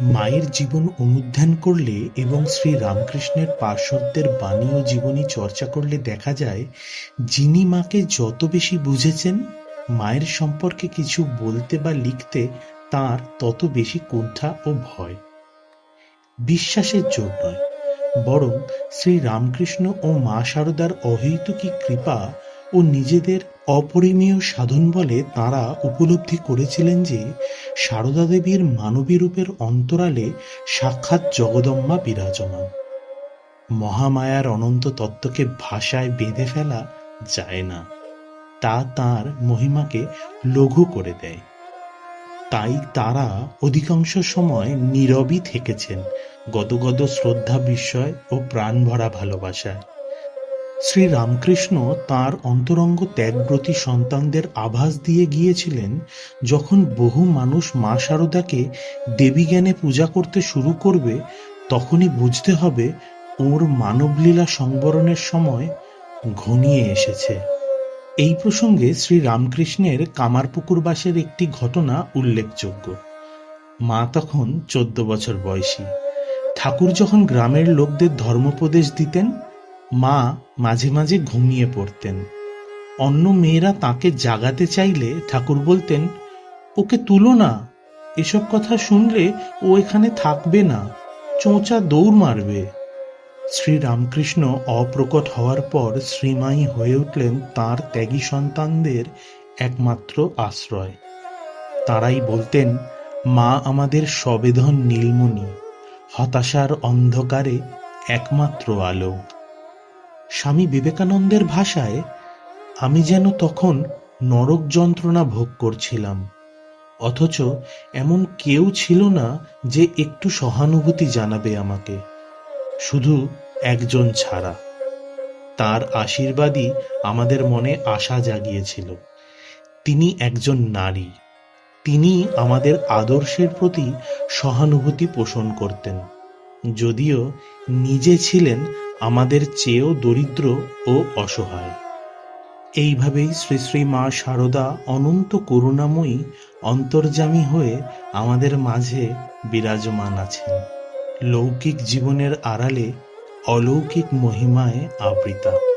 মায়ের জীবন অনুধ্যান করলে এবং শ্রী রামকৃষ্ণের পার্শ্বদের বাণী ও জীবনী চর্চা করলে দেখা যায়, যিনি মাকে যত বেশি বুঝেছেন, মায়ের সম্পর্কে কিছু বলতে বা লিখতে তার তত বেশি কুণ্ঠা ও ভয়। বিশ্বাসের জোর নয়, বরং শ্রী রামকৃষ্ণ ও মা শারদার অহৈতুকী কৃপা ও নিজেদের অপরিমেয় সাধন বলে তাঁরা উপলব্ধি করেছিলেন যে সারদা দেবীর মানবী রূপের অন্তরালে সাক্ষাৎ জগদম্মা বিরাজমান। মহামায়ার অনন্ত তত্ত্বকে ভাষায় বেঁধে ফেলা যায় না। তা তার মহিমাকে লঘু করে দেয়। তাই তারা অধিকাংশ সময় নীরবই থেকেছেন গদগদ শ্রদ্ধা বিস্ময় ও প্রাণ ভরা ভালোবাসায়। শ্রী রামকৃষ্ণ তাঁর অন্তরঙ্গ ত্যাগব্রতী সন্তানদের আভাস দিয়ে গিয়েছিলেন যখন বহু মানুষ মা শারদাকে দেবীজ্ঞানে পূজা করতে শুরু করবে, তখনই বুঝতে হবে ওর মানবলীলা সংবরণের সময় ঘনিয়ে এসেছে। এই প্রসঙ্গে শ্রী রামকৃষ্ণের কামারপুকুরবাসের একটি ঘটনা উল্লেখযোগ্য। মা তখন চোদ্দ বছর বয়সী। ঠাকুর যখন গ্রামের লোকদের ধর্মোপদেশ দিতেন মা মাঝে মাঝে ঘুমিয়ে পড়তেন। অন্য মেয়েরা তাকে জাগাতে চাইলে ঠাকুর বলতেন, ওকে তুলো না। এসব কথা শুনলে ও এখানে থাকবে না। চোঁচা দৌড় মারবে। শ্রী রামকৃষ্ণ অপ্রকট হওয়ার পর শ্রীমাই হয়ে উঠলেন তাঁর ত্যাগী সন্তানদের একমাত্র আশ্রয়। তারাই বলতেন, মা আমাদের সবেধন নীলমণি। হতাশার অন্ধকারে একমাত্র আলো স্বামী বিবেকানন্দের ভাষায়, আমি যেন তখন নরক যন্ত্রণা ভোগ করছিলাম, অথচ এমন কেউ ছিল না যে একটু সহানুভূতি জানাবে আমাকে, শুধু একজন ছাড়া। তার আশীর্বাদই আমাদের মনে আশা জাগিয়েছিল। তিনি একজন নারী, তিনি আমাদের আদর্শের প্রতি সহানুভূতি পোষণ করতেন, যদিও নিজে ছিলেন আমাদের চেয়েও দরিদ্র ও অসহায়। এইভাবেই শ্রী শ্রী মা শারদা অনন্ত করুণাময়ী অন্তর্যামী হয়ে আমাদের মাঝে বিরাজমান আছেন। লৌকিক জীবনের আড়ালে অলৌকিক মহিমায় আবৃতা।